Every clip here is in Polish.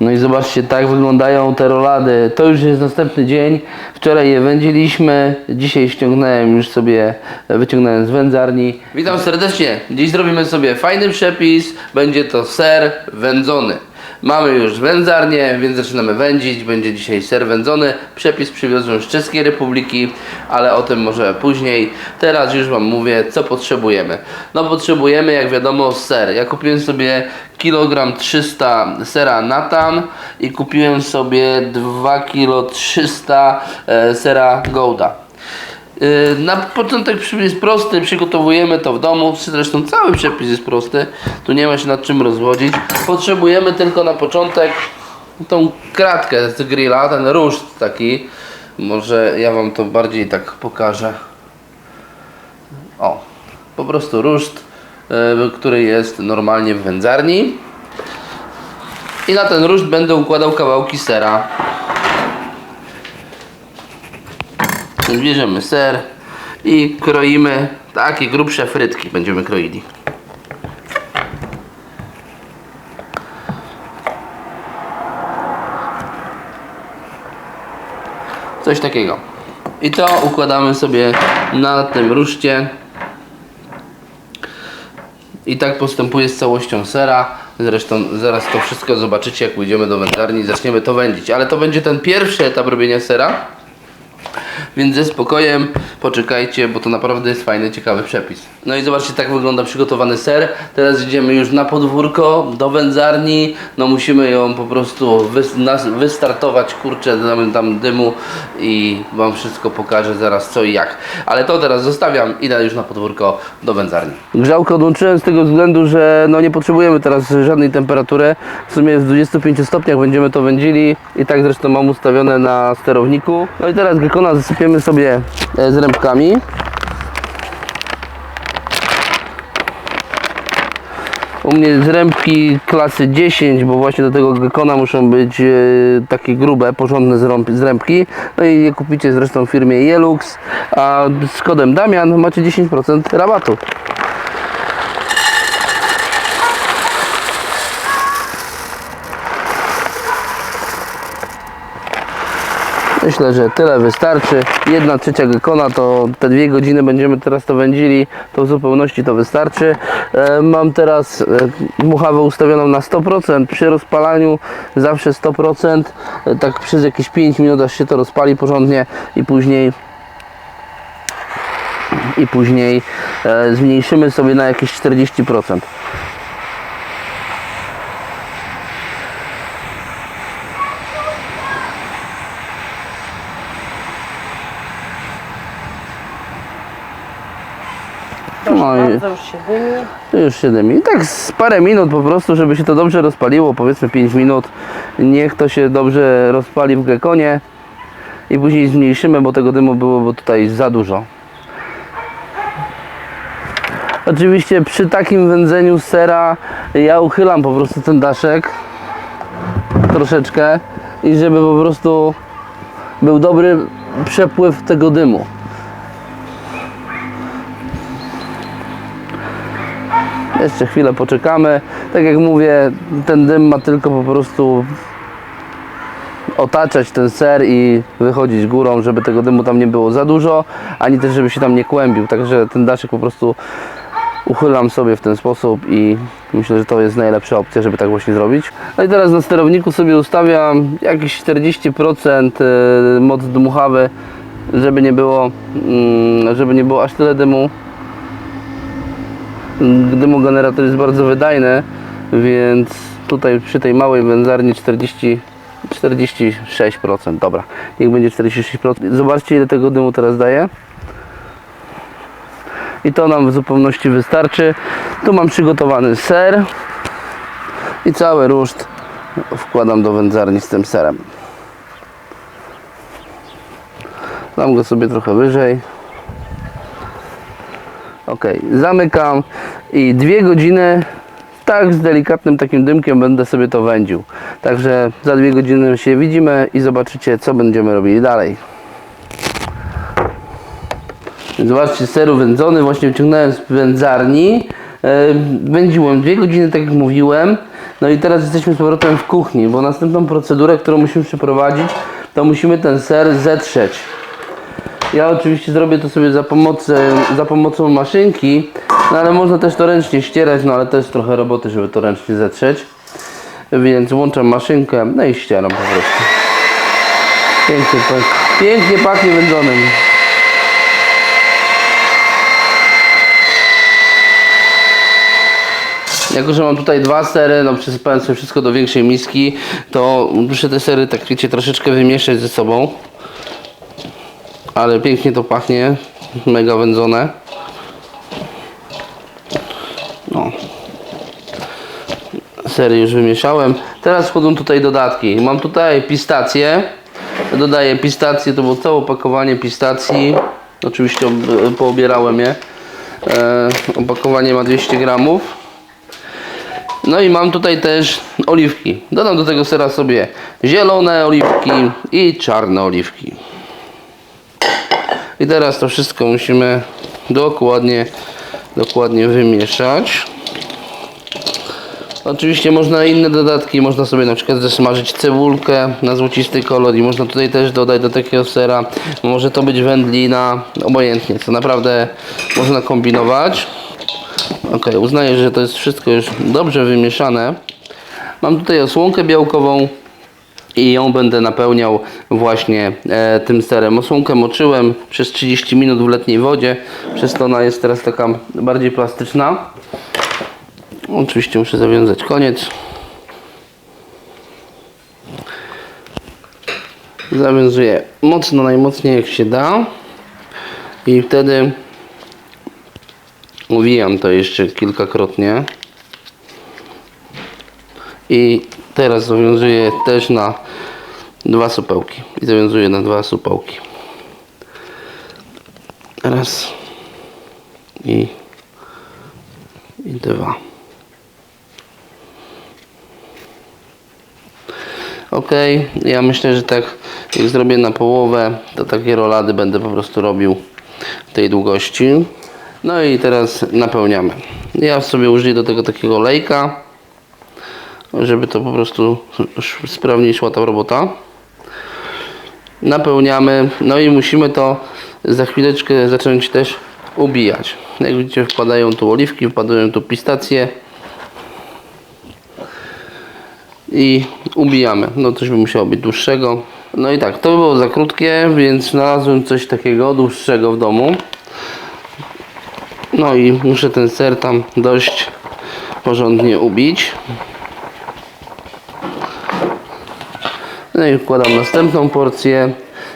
No i zobaczcie, tak wyglądają te rolady. To już jest następny dzień. Wczoraj je wędziliśmy, dzisiaj ściągnąłem już sobie, wyciągnąłem z wędzarni. Witam serdecznie. Dziś zrobimy sobie fajny przepis. Będzie to ser wędzony. Mamy już wędzarnię, więc zaczynamy wędzić. Będzie dzisiaj ser wędzony. Przepis przywiozłem z Czeskiej Republiki, ale o tym może później. Teraz już Wam mówię, co potrzebujemy. No potrzebujemy, jak wiadomo, ser. Ja kupiłem sobie kilogram 300 sera Natan i kupiłem sobie 2 kilo 300 e, sera Gouda. Yy, Na początek przepis jest prosty, przygotowujemy to w domu, zresztą cały przepis jest prosty, tu nie ma się nad czym rozwodzić. Potrzebujemy tylko na początek tą kratkę z grilla, ten ruszt taki, może ja Wam to bardziej tak pokażę. O, po prostu ruszt, yy, który jest normalnie w wędzarni. I na ten ruszt będę układał kawałki sera. Bierzemy ser i kroimy takie grubsze frytki będziemy kroili. Coś takiego. I to układamy sobie na tym ruszcie. I tak postępuję z całością sera. Zresztą zaraz to wszystko zobaczycie, jak pójdziemy do wędzarni i zaczniemy to wędzić. Ale to będzie ten pierwszy etap robienia sera. Więc ze spokojem poczekajcie, bo to naprawdę jest fajny, ciekawy przepis. No i zobaczcie, tak wygląda przygotowany ser. Teraz idziemy już na podwórko, do wędzarni. No musimy ją po prostu wystartować, kurczę, damy tam dymu i Wam wszystko pokażę zaraz co i jak. Ale to teraz zostawiam, idę już na podwórko do wędzarni. Grzałkę odłączyłem z tego względu, że no nie potrzebujemy teraz żadnej temperatury. W sumie w 25 stopniach będziemy to wędzili i tak zresztą mam ustawione na sterowniku. No i teraz gekona zasypiemy sobie e, z rębkami. U mnie zrębki klasy 10, bo właśnie do tego gekona muszą być e, takie grube, porządne zrębki. No i je kupicie zresztą w firmie Jelux, a z kodem Damian macie 10% rabatu. Myślę, że tyle wystarczy. Jedna trzecia gekona to te dwie godziny będziemy teraz to wędzili, to w zupełności to wystarczy. E, mam teraz e, muchawę ustawioną na 100%. Przy rozpalaniu zawsze 100%. E, tak przez jakieś 5 minut aż się to rozpali porządnie i później i później zmniejszymy sobie na jakieś 40%. No i Bardzo już się dymi. już 7 minut. Tak z parę minut po prostu, żeby się to dobrze rozpaliło, powiedzmy 5 minut. Niech to się dobrze rozpali w gekonie i później zmniejszymy, bo tego dymu było bo tutaj za dużo. Oczywiście przy takim wędzeniu sera ja uchylam po prostu ten daszek troszeczkę i żeby po prostu był dobry przepływ tego dymu. Jeszcze chwilę poczekamy. Tak jak mówię, ten dym ma tylko po prostu otaczać ten ser i wychodzić górą, żeby tego dymu tam nie było za dużo, ani też żeby się tam nie kłębił. Także ten daszek po prostu uchylam sobie w ten sposób i myślę, że to jest najlepsza opcja, żeby tak właśnie zrobić. No i teraz na sterowniku sobie ustawiam jakieś 40% y, moc dmuchawy, żeby nie było, mm, żeby nie było aż tyle dymu dymogenerator jest bardzo wydajny, więc tutaj przy tej małej wędzarni 40, 46%, dobra, niech będzie 46%. Zobaczcie ile tego dymu teraz daje. I to nam w zupełności wystarczy. Tu mam przygotowany ser i cały ruszt wkładam do wędzarni z tym serem. Dam go sobie trochę wyżej. Ok, zamykam i dwie godziny tak z delikatnym takim dymkiem będę sobie to wędził. Także za dwie godziny się widzimy i zobaczycie co będziemy robili dalej. Zobaczcie, seru wędzony, właśnie wyciągnąłem z wędzarni. E, Wędziłem dwie godziny, tak jak mówiłem. No i teraz jesteśmy z powrotem w kuchni, bo następną procedurę, którą musimy przeprowadzić, to musimy ten ser zetrzeć. Ja oczywiście zrobię to sobie za pomocą, za pomocą maszynki, no ale można też to ręcznie ścierać, no ale to jest trochę roboty, żeby to ręcznie zetrzeć. Więc włączam maszynkę, no i ścieram po prostu. Pięknie, pięknie pachnie wędzonym. Jako, że mam tutaj dwa sery, no przesypałem sobie wszystko do większej miski, to muszę te sery, tak wiecie, troszeczkę wymieszać ze sobą. Ale pięknie to pachnie, mega wędzone. No. Sery już wymieszałem. Teraz wchodzą tutaj dodatki. Mam tutaj pistacje. Dodaję pistacje, to było całe opakowanie pistacji. Oczywiście ob- poobierałem je. E, opakowanie ma 200 gramów. No i mam tutaj też oliwki. Dodam do tego sera sobie zielone oliwki i czarne oliwki. I teraz to wszystko musimy dokładnie, dokładnie wymieszać. Oczywiście można inne dodatki, można sobie na przykład zasmażyć cebulkę na złocisty kolor i można tutaj też dodać do takiego sera. Może to być wędlina, obojętnie, co naprawdę można kombinować. Ok, uznaję, że to jest wszystko już dobrze wymieszane. Mam tutaj osłonkę białkową i ją będę napełniał właśnie e, tym serem. Osłonkę moczyłem przez 30 minut w letniej wodzie, przez to ona jest teraz taka bardziej plastyczna. Oczywiście muszę zawiązać koniec. Zawiązuję mocno, najmocniej jak się da i wtedy Uwijam to jeszcze kilkakrotnie. I teraz zawiązuję też na dwa supełki. I zawiązuję na dwa supełki. Raz. I, i dwa. Ok, ja myślę, że tak jak zrobię na połowę, to takie rolady będę po prostu robił tej długości. No i teraz napełniamy. Ja sobie użyję do tego takiego lejka, żeby to po prostu sprawniej szła ta robota. Napełniamy, no i musimy to za chwileczkę zacząć też ubijać. Jak widzicie wpadają tu oliwki, wpadają tu pistacje i ubijamy. No coś by musiało być dłuższego. No i tak, to by było za krótkie, więc znalazłem coś takiego dłuższego w domu. No i muszę ten ser tam dość porządnie ubić. No i wkładam następną porcję.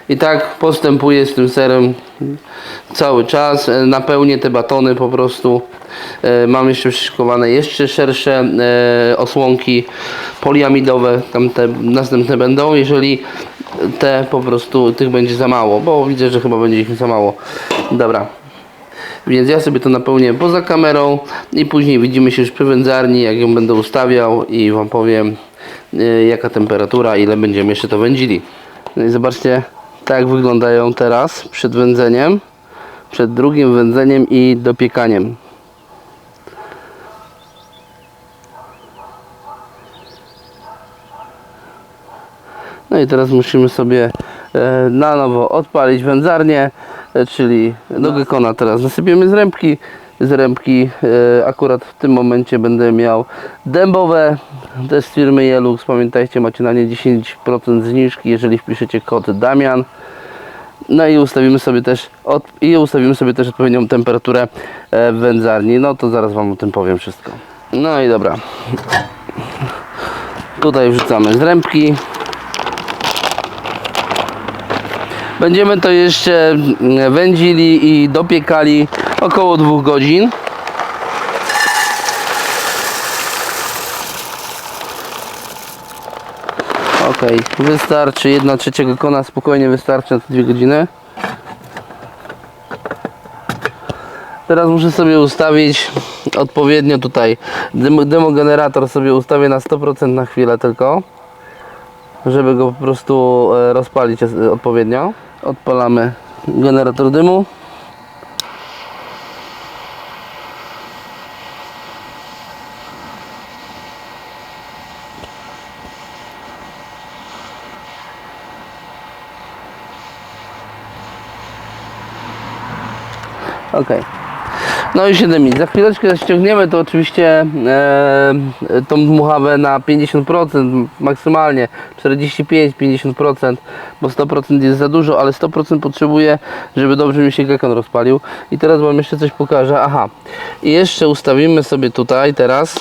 I tak postępuję z tym serem cały czas. E, Napełnię te batony po prostu. E, Mam jeszcze przyszykowane jeszcze szersze e, osłonki poliamidowe. Tam te następne będą. Jeżeli te po prostu tych będzie za mało, bo widzę, że chyba będzie ich za mało. Dobra, więc ja sobie to napełnię poza kamerą i później widzimy się już przy wędzarni, jak ją będę ustawiał i Wam powiem jaka temperatura, ile będziemy jeszcze to wędzili. No i zobaczcie, tak wyglądają teraz przed wędzeniem, przed drugim wędzeniem i dopiekaniem. No i teraz musimy sobie e, na nowo odpalić wędzarnię, e, czyli do gekona teraz nasypiemy z rębki. Z rębki e, akurat w tym momencie będę miał dębowe, też z firmy Jelux. Pamiętajcie, macie na nie 10% zniżki, jeżeli wpiszecie kod Damian. No i ustawimy sobie też od, i ustawimy sobie też odpowiednią temperaturę e, w wędzarni. No to zaraz Wam o tym powiem wszystko. No i dobra. Tutaj wrzucamy z rębki. Będziemy to jeszcze mm, wędzili i dopiekali około dwóch godzin. Ok, wystarczy. Jedna trzeciego kona spokojnie wystarczy na te dwie godziny. Teraz muszę sobie ustawić odpowiednio tutaj demogenerator sobie ustawię na 100% na chwilę tylko żeby go po prostu e, rozpalić e, odpowiednio. Odpalamy generator dymu. Okej. No i 7 minut. Za chwileczkę ściągniemy to oczywiście e, tą dmuchawę na 50%, maksymalnie 45-50%, bo 100% jest za dużo, ale 100% potrzebuję, żeby dobrze mi się gekon rozpalił. I teraz wam jeszcze coś pokażę. Aha. I jeszcze ustawimy sobie tutaj teraz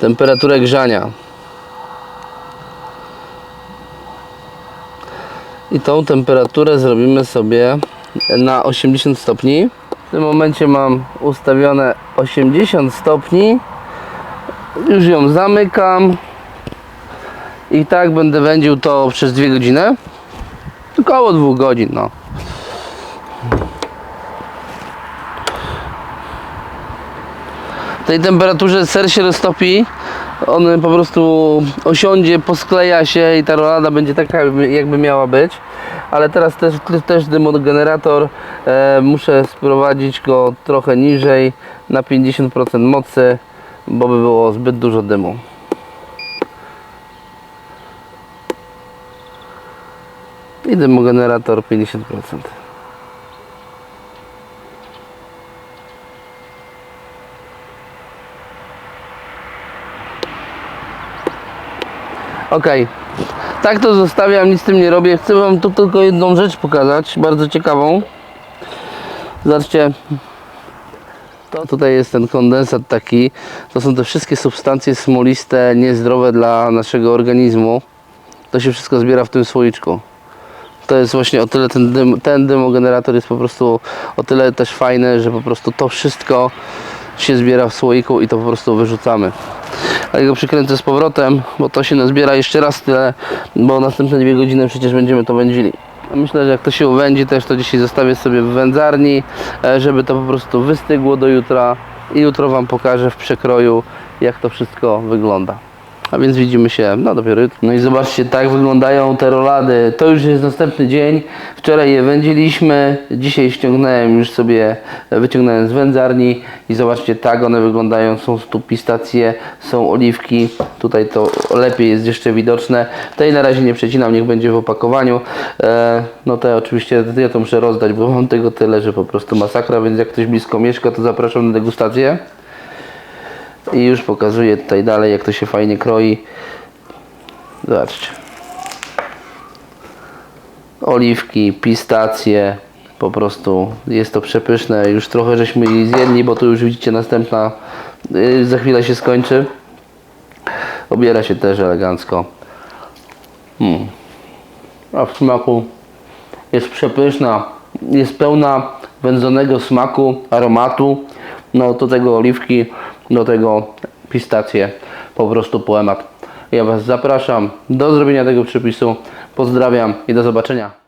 temperaturę grzania. I tą temperaturę zrobimy sobie na 80 stopni. W tym momencie mam ustawione 80 stopni. Już ją zamykam. I tak będę wędził to przez 2 godziny. Około 2 godzin, no. W tej temperaturze ser się roztopi, on po prostu osiądzie, poskleja się i ta rolada będzie taka jakby- miała być. Ale teraz też, też dymogenerator e, muszę sprowadzić go trochę niżej na 50% mocy, bo by było zbyt dużo dymu. I dymogenerator 50%. Okej. Tak to zostawiam, nic z tym nie robię. Chcę wam tu tylko jedną rzecz pokazać, bardzo ciekawą. Zobaczcie. To tutaj jest ten kondensat taki. To są te wszystkie substancje smoliste, niezdrowe dla naszego organizmu. To się wszystko zbiera w tym słoiczku. To jest właśnie o tyle ten, dym, ten dymogenerator jest po prostu o tyle też fajny, że po prostu to wszystko się zbiera w słoiku i to po prostu wyrzucamy. Ale go przykręcę z powrotem, bo to się nazbiera jeszcze raz tyle, bo następne dwie godziny przecież będziemy to wędzili. Myślę, że jak to się uwędzi też, to dzisiaj zostawię sobie w wędzarni, e, żeby to po prostu wystygło do jutra i jutro Wam pokażę w przekroju, jak to wszystko wygląda. A więc widzimy się, no dopiero. No i zobaczcie, tak wyglądają te rolady. To już jest następny dzień. Wczoraj je wędziliśmy, dzisiaj ściągnąłem już sobie, wyciągnąłem z wędzarni i zobaczcie, tak one wyglądają. Są tu pistacje, są oliwki. Tutaj to lepiej jest jeszcze widoczne. Tej na razie nie przecinam, niech będzie w opakowaniu. E, no te oczywiście, ja to muszę rozdać, bo mam tego tyle, że po prostu masakra, więc jak ktoś blisko mieszka, to zapraszam na degustację. I już pokazuję tutaj dalej, jak to się fajnie kroi. Zobaczcie. Oliwki, pistacje. Po prostu jest to przepyszne. Już trochę żeśmy zjedli, bo tu już widzicie następna yy, za chwilę się skończy. Obiera się też elegancko. Hmm. A w smaku jest przepyszna. Jest pełna wędzonego smaku, aromatu. No do tego oliwki, do tego pistacje. Po prostu poemat. Ja Was zapraszam do zrobienia tego przepisu. Pozdrawiam i do zobaczenia.